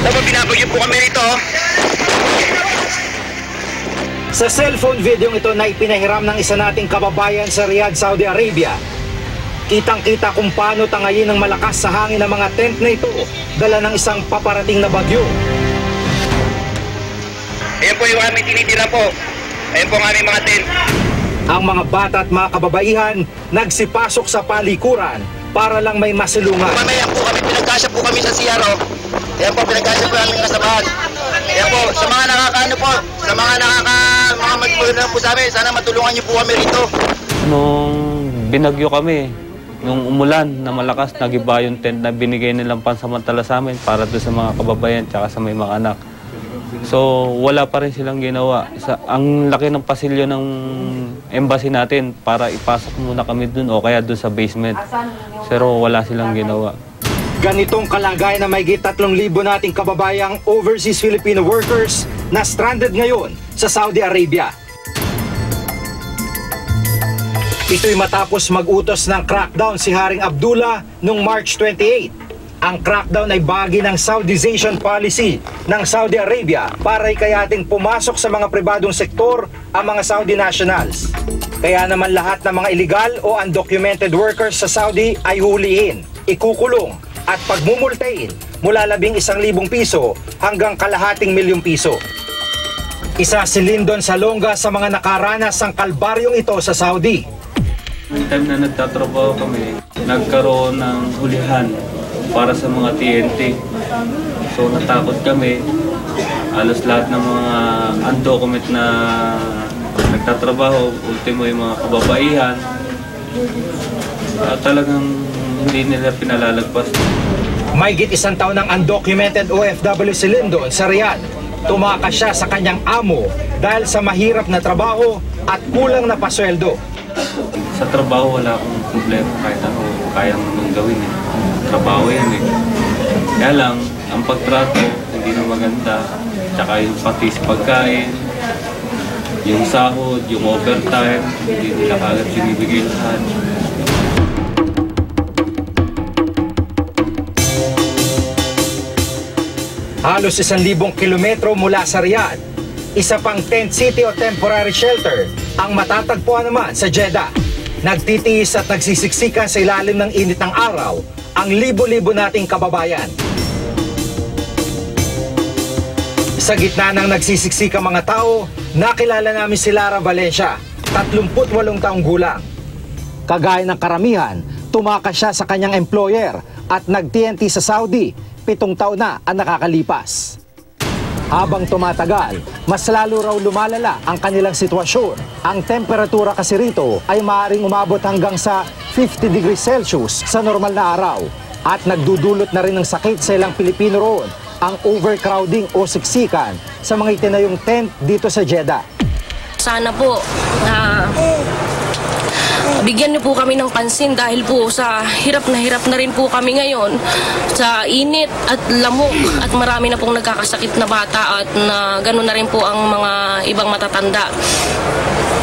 Dapat binabagyo po kami rito. Sa cellphone video ito na ipinahiram ng isa nating kababayan sa Riyadh, Saudi Arabia, kitang-kita kung paano tangayin ng malakas sa hangin ng mga tent na ito dala ng isang paparating na bagyo. Ayan po yung aming tinitira po. Ayan po ang aming mga tent. Ang mga bata at mga kababaihan nagsipasok sa palikuran para lang may masilungan. Mamaya po kami, pinagkasya po kami sa CRO. Ayan po, pinagkasya po namin kasamahan. Ayan po, sa mga nakakaano po, sa mga nakaka, mga magpulungan po sa amin, sana matulungan niyo po kami rito. Nung binagyo kami, nung umulan na malakas, nagiba yung tent na binigay nilang pansamantala sa amin para doon sa mga kababayan tsaka sa may mga anak. So, wala pa rin silang ginawa. Sa, ang laki ng pasilyo ng embassy natin para ipasok muna kami doon o kaya doon sa basement. Pero wala silang ginawa. Ganitong kalagayan na may 3,000 nating kababayang overseas Filipino workers na stranded ngayon sa Saudi Arabia. Ito'y matapos mag-utos ng crackdown si Haring Abdullah noong March 28. Ang crackdown ay bahagi ng Saudization policy ng Saudi Arabia para ikayating pumasok sa mga pribadong sektor ang mga Saudi nationals. Kaya naman lahat ng mga illegal o undocumented workers sa Saudi ay hulihin, ikukulong at pagmumultahin mula labing isang libong piso hanggang kalahating milyong piso. Isa si Lyndon Salonga sa mga nakaranas ng kalbaryong ito sa Saudi. Yung time na nagtatrabaho kami, nagkaroon ng hulihan para sa mga TNT. So natakot kami. Alos lahat ng mga undocument na nagtatrabaho, ultimo yung mga kababaihan, ah, talagang hindi nila pinalalagpas. Mayigit isang taon ng undocumented OFW si Lyndon sa Riyadh. Tumakas siya sa kanyang amo dahil sa mahirap na trabaho at kulang na pasweldo. Sa trabaho wala akong problema kahit ano kayang mong gawin eh. Trabaho yan eh. Kaya lang, ang pagtrato hindi na maganda. Tsaka yung pati sa pagkain, yung sahod, yung overtime, hindi nila kagad binibigay lahat. Halos isang libong kilometro mula sa Riyadh. Isa pang tent city o temporary shelter ang matatagpuan naman sa Jeddah. Nagtitiis at nagsisiksikan sa ilalim ng init ng araw ang libo-libo nating kababayan. Sa gitna ng nagsisiksika mga tao, nakilala namin si Lara Valencia, 38 taong gulang. Kagaya ng karamihan, tumakas siya sa kanyang employer at nag-TNT sa Saudi, pitong taon na ang nakakalipas. Habang tumatagal, mas lalo raw lumalala ang kanilang sitwasyon. Ang temperatura kasi rito ay maaaring umabot hanggang sa 50 degrees Celsius sa normal na araw. At nagdudulot na rin ng sakit sa ilang Pilipino roon ang overcrowding o siksikan sa mga itinayong tent dito sa Jeddah. Sana po na bigyan niyo po kami ng pansin dahil po sa hirap na hirap na rin po kami ngayon sa init at lamok at marami na pong nagkakasakit na bata at na gano'n na rin po ang mga ibang matatanda.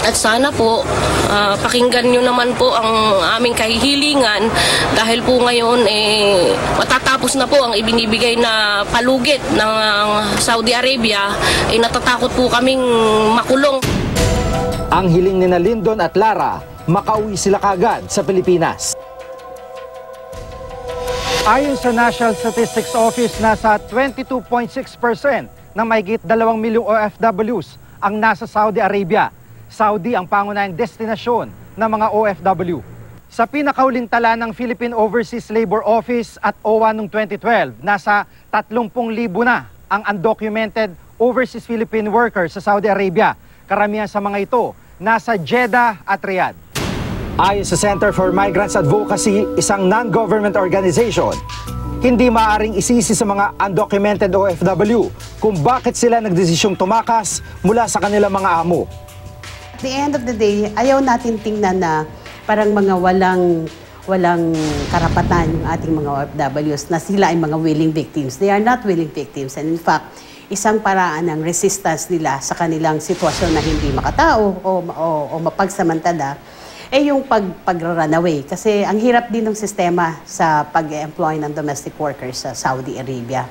At sana po, ah, pakinggan nyo naman po ang aming kahihilingan dahil po ngayon eh, matatapos na po ang ibinibigay na palugit ng Saudi Arabia, eh, natatakot po kaming makulong. Ang hiling ni na at Lara, makauwi sila kagad sa Pilipinas. Ayon sa National Statistics Office, nasa 22.6% ng mahigit 2 milyong OFWs ang nasa Saudi Arabia. Saudi ang pangunahing destinasyon ng mga OFW. Sa pinakauling tala ng Philippine Overseas Labor Office at OWA noong 2012, nasa 30,000 na ang undocumented overseas Philippine workers sa Saudi Arabia. Karamihan sa mga ito nasa Jeddah at Riyadh. Ayon sa Center for Migrants Advocacy, isang non-government organization, hindi maaring isisi sa mga undocumented OFW kung bakit sila nagdesisyong tumakas mula sa kanilang mga amo. At the end of the day, ayaw natin tingnan na parang mga walang walang karapatan yung ating mga OFWs na sila ay mga willing victims. They are not willing victims. And in fact, isang paraan ng resistance nila sa kanilang sitwasyon na hindi makatao o, o, o mapagsamantala eh yung pag, pag-runaway. Kasi ang hirap din ng sistema sa pag-employ ng domestic workers sa Saudi Arabia.